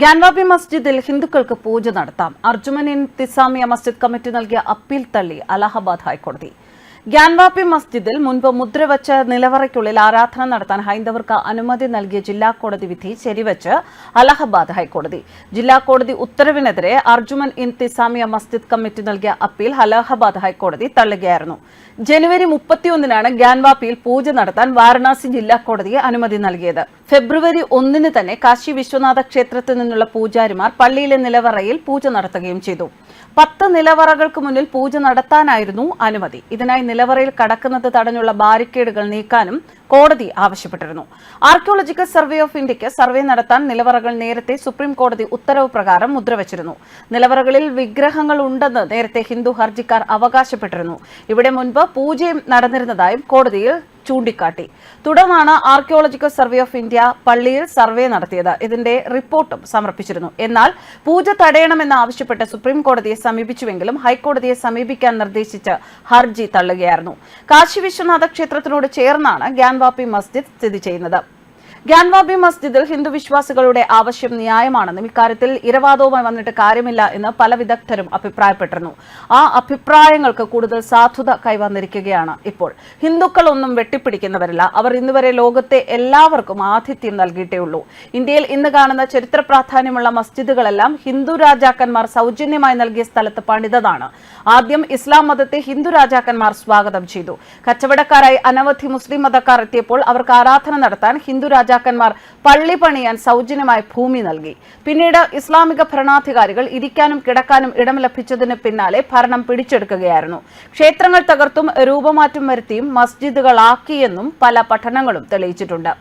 ഗ്യാൻവാബി മസ്ജിദിൽ ഹിന്ദുക്കൾക്ക് പൂജ നടത്താം. അർജുമൻ ഇൻതിസാമിയ മസ്ജിദ് കമ്മിറ്റി നൽകിയ അപ്പീൽ തള്ളി അലഹബാദ് ഹൈക്കോടതി. ഗ്യാൻവാബി മസ്ജിദിൽ മുൻപ് മുദ്രവച്ച നിലവറയ്ക്കുള്ളിൽ ആരാധന നടത്താൻ ഹൈന്ദവർക്ക് അനുമതി നൽകിയ ജില്ലാ കോടതി വിധി ശരിവച്ച് അലഹബാദ് ഹൈക്കോടതി. ജില്ലാ കോടതി ഉത്തരവിനെതിരെ അർജുമൻ ഇൻതിസാമിയ മസ്ജിദ് കമ്മിറ്റി നൽകിയ അപ്പീൽ അലഹബാദ് ഹൈക്കോടതി തള്ളുകയായിരുന്നു. ജനുവരി മുപ്പത്തിയൊന്നിനാണ് ഗ്യാൻവാപ്പിയിൽ പൂജ നടത്താൻ വാരണാസി ജില്ലാ കോടതിയെ അനുമതി നൽകിയത്. ഫെബ്രുവരി ഒന്നിന് തന്നെ കാശി വിശ്വനാഥ ക്ഷേത്രത്തിൽ നിന്നുള്ള പൂജാരിമാർ പള്ളിയിലെ നിലവറയിൽ പൂജ നടത്തുകയും ചെയ്തു. പത്ത് നിലവറകൾക്ക് മുന്നിൽ പൂജ നടത്താനായിരുന്നു അനുമതി. ഇതിനായി നിലവറയിൽ കടക്കുന്നത് തടഞ്ഞുള്ള ബാരിക്കേഡുകൾ നീക്കാനും കോടതി ആവശ്യപ്പെട്ടിരുന്നു. ആർക്കിയോളജിക്കൽ സർവേ ഓഫ് ഇന്ത്യയ്ക്ക് സർവേ നടത്താൻ നിലവറകൾ നേരത്തെ സുപ്രീം കോടതി ഉത്തരവ് പ്രകാരം മുദ്രവച്ചിരുന്നു. നിലവറകളിൽ വിഗ്രഹങ്ങൾ ഉണ്ടെന്ന് നേരത്തെ ഹിന്ദു ഹർജിക്കാർ അവകാശപ്പെട്ടിരുന്നു. ഇവിടെ മുൻപ് പൂജയും നടന്നിരുന്നതായും കോടതിയിൽ ചൂണ്ടിക്കാട്ടി. തുടർന്നാണ് ആർക്കിയോളജിക്കൽ സർവേ ഓഫ് ഇന്ത്യ പള്ളിയിൽ സർവേ നടത്തിയത്. ഇതിന്റെ റിപ്പോർട്ടും സമർപ്പിച്ചിരുന്നു. എന്നാൽ പൂജ തടയണമെന്ന് ആവശ്യപ്പെട്ട് സുപ്രീം കോടതിയെ സമീപിച്ചുവെങ്കിലും ഹൈക്കോടതിയെ സമീപിക്കാൻ നിർദ്ദേശിച്ച് ഹർജി തള്ളുകയായിരുന്നു. കാശി വിശ്വനാഥ ക്ഷേത്രത്തിനോട് ചേർന്നാണ് ഗ്യാൻവാപ്പി മസ്ജിദ് സ്ഥിതി ചെയ്യുന്നത്. ഗ്യാൻവാബി മസ്ജിദിൽ ഹിന്ദു വിശ്വാസികളുടെ ആവശ്യം ന്യായമാണെന്നും ഇക്കാര്യത്തിൽ ഇരവാദവുമായി വന്നിട്ട് കാര്യമില്ല എന്ന് പല വിദഗ്ധരും അഭിപ്രായപ്പെട്ടിരുന്നു. ആ അഭിപ്രായങ്ങൾക്ക് കൂടുതൽ സാധുത കൈവന്നിരിക്കുകയാണ് ഇപ്പോൾ. ഹിന്ദുക്കളൊന്നും വെട്ടിപ്പിടിക്കുന്നവരല്ല. അവർ ഇന്നുവരെ ലോകത്തെ എല്ലാവർക്കും ആതിഥ്യം നൽകിയിട്ടേ ഉള്ളൂ. ഇന്ത്യയിൽ ഇന്ന് കാണുന്ന ചരിത്ര പ്രാധാന്യമുള്ള മസ്ജിദുകളെല്ലാം ഹിന്ദു രാജാക്കന്മാർ സൗജന്യമായി നൽകിയ സ്ഥലത്ത് പണിതതാണ്. ആദ്യം ഇസ്ലാം മതത്തെ ഹിന്ദു രാജാക്കന്മാർ സ്വാഗതം ചെയ്തു. കച്ചവടക്കാരായി അനവധി മുസ്ലിം മതക്കാർ എത്തിയപ്പോൾ അവർക്ക് ആരാധന നടത്താൻ ഹിന്ദു രാജാക്കന്മാർ പള്ളി പണിയാൻ സൗജന്യമായി ഭൂമി നൽകി. പിന്നീട് ഇസ്ലാമിക ഭരണാധികാരികൾ ഇരിക്കാനും കിടക്കാനും ഇടം ലഭിച്ചതിന് പിന്നാലെ ഭരണം പിടിച്ചെടുക്കുകയായിരുന്നു. ക്ഷേത്രങ്ങൾ തകർത്തും രൂപമാറ്റം വരുത്തിയും മസ്ജിദുകളാക്കിയെന്നും പല പഠനങ്ങളും തെളിയിച്ചിട്ടുണ്ട്.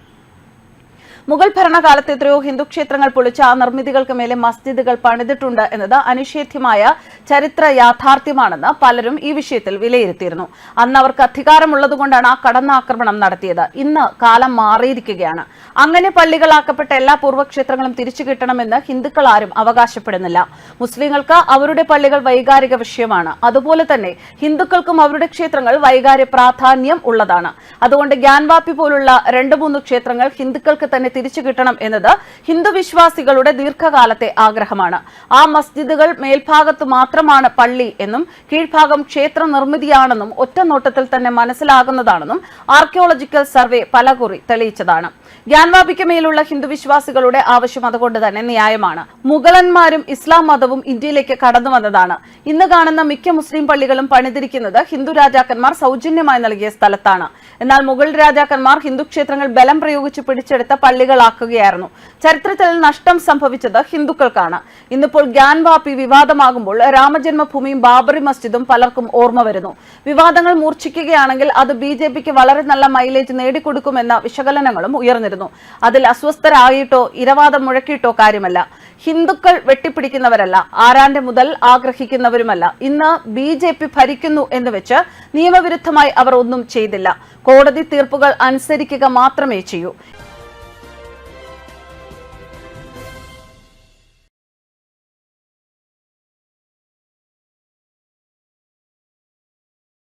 മുഗൾ ഭരണകാലത്ത് എത്രയോ ഹിന്ദു ക്ഷേത്രങ്ങൾ പൊളിച്ച ആ നിർമ്മിതികൾക്ക് മേലെ മസ്ജിദുകൾ പണിതിട്ടുണ്ട് എന്നത് അനിഷേധ്യമായ ചരിത്ര യാഥാർത്ഥ്യമാണെന്ന് പലരും ഈ വിഷയത്തിൽ വിലയിരുത്തിയിരുന്നു. അന്ന് അവർക്ക് അധികാരമുള്ളതുകൊണ്ടാണ് ആ കടന്നാക്രമണം നടത്തിയത്. ഇന്ന് കാലം മാറിയിരിക്കുകയാണ്. അങ്ങനെ പള്ളികളാക്കപ്പെട്ട എല്ലാ പൂർവക്ഷേത്രങ്ങളും തിരിച്ചു കിട്ടണമെന്ന് ഹിന്ദുക്കൾ ആരും അവകാശപ്പെടുന്നില്ല. മുസ്ലിങ്ങൾക്ക് അവരുടെ പള്ളികൾ വൈകാരിക വിഷയമാണ്. അതുപോലെ തന്നെ ഹിന്ദുക്കൾക്കും അവരുടെ ക്ഷേത്രങ്ങൾ വൈകാര്യ പ്രാധാന്യം ഉള്ളതാണ്. അതുകൊണ്ട് ഗ്യാൻവാപ്പി പോലുള്ള രണ്ട് മൂന്ന് ക്ഷേത്രങ്ങൾ ഹിന്ദുക്കൾക്ക് തന്നെ തിരിച്ചു കിട്ടണം എന്നത് ഹിന്ദു വിശ്വാസികളുടെ ദീർഘകാലത്തെ ആഗ്രഹമാണ്. ആ മസ്ജിദുകൾ മേൽഭാഗത്ത് മാത്രമാണ് പള്ളി എന്നും കീഴ്ഭാഗം ക്ഷേത്ര നിർമ്മിതിയാണെന്നും ഒറ്റ നോട്ടത്തിൽ തന്നെ മനസ്സിലാകുന്നതാണെന്നും ആർക്കിയോളജിക്കൽ സർവേ പലകുറി തെളിയിച്ചതാണ്. ഗ്യാൻവാബിക്ക് മേലുള്ള ഹിന്ദു വിശ്വാസികളുടെ ആവശ്യം അതുകൊണ്ട് തന്നെ ന്യായമാണ്. മുഗളന്മാരും ഇസ്ലാം മതവും ഇന്ത്യയിലേക്ക് കടന്നു വന്നതാണ്. ഇന്ന് കാണുന്ന മിക്ക മുസ്ലിം പള്ളികളും പണിതിരിക്കുന്നത് ഹിന്ദു രാജാക്കന്മാർ സൗജന്യമായി നൽകിയ സ്ഥലത്താണ്. എന്നാൽ മുഗൾ രാജാക്കന്മാർ ഹിന്ദു ക്ഷേത്രങ്ങൾ ബലം പ്രയോഗിച്ച് പിടിച്ചെടുത്ത പള്ളികളാക്കുകയായിരുന്നു. ചരിത്രത്തിൽ നഷ്ടം സംഭവിച്ചത് ഹിന്ദുക്കൾക്കാണ്. ഇന്നിപ്പോൾ ഗ്യാൻവാപ്പി വിവാദമാകുമ്പോൾ രാമജന്മഭൂമിയും ബാബറി മസ്ജിദും പലർക്കും ഓർമ്മ വരുന്നു. വിവാദങ്ങൾ മൂർച്ഛിക്കുകയാണെങ്കിൽ അത് ബി ജെ പിക്ക് വളരെ നല്ല മൈലേജ് നേടിക്കൊടുക്കുമെന്ന വിശകലനങ്ങളും ഉയർന്നിരുന്നു. അതിൽ അസ്വസ്ഥരായിട്ടോ ഇരവാദം മുഴക്കിയിട്ടോ കാര്യമല്ല. ഹിന്ദുക്കൾ വെട്ടിപ്പിടിക്കുന്നവരല്ല ആരാന്റെ മുതൽ ആഗ്രഹിക്കുന്നവരുമല്ല. ഇന്ന് ബി ജെ പി ഭരിക്കുന്നു എന്ന് വെച്ച് നിയമവിരുദ്ധമായി അവർ ഒന്നും ചെയ്തില്ല. കോടതി തീർപ്പുകൾ അനുസരിക്കുക മാത്രമേ ചെയ്യൂ.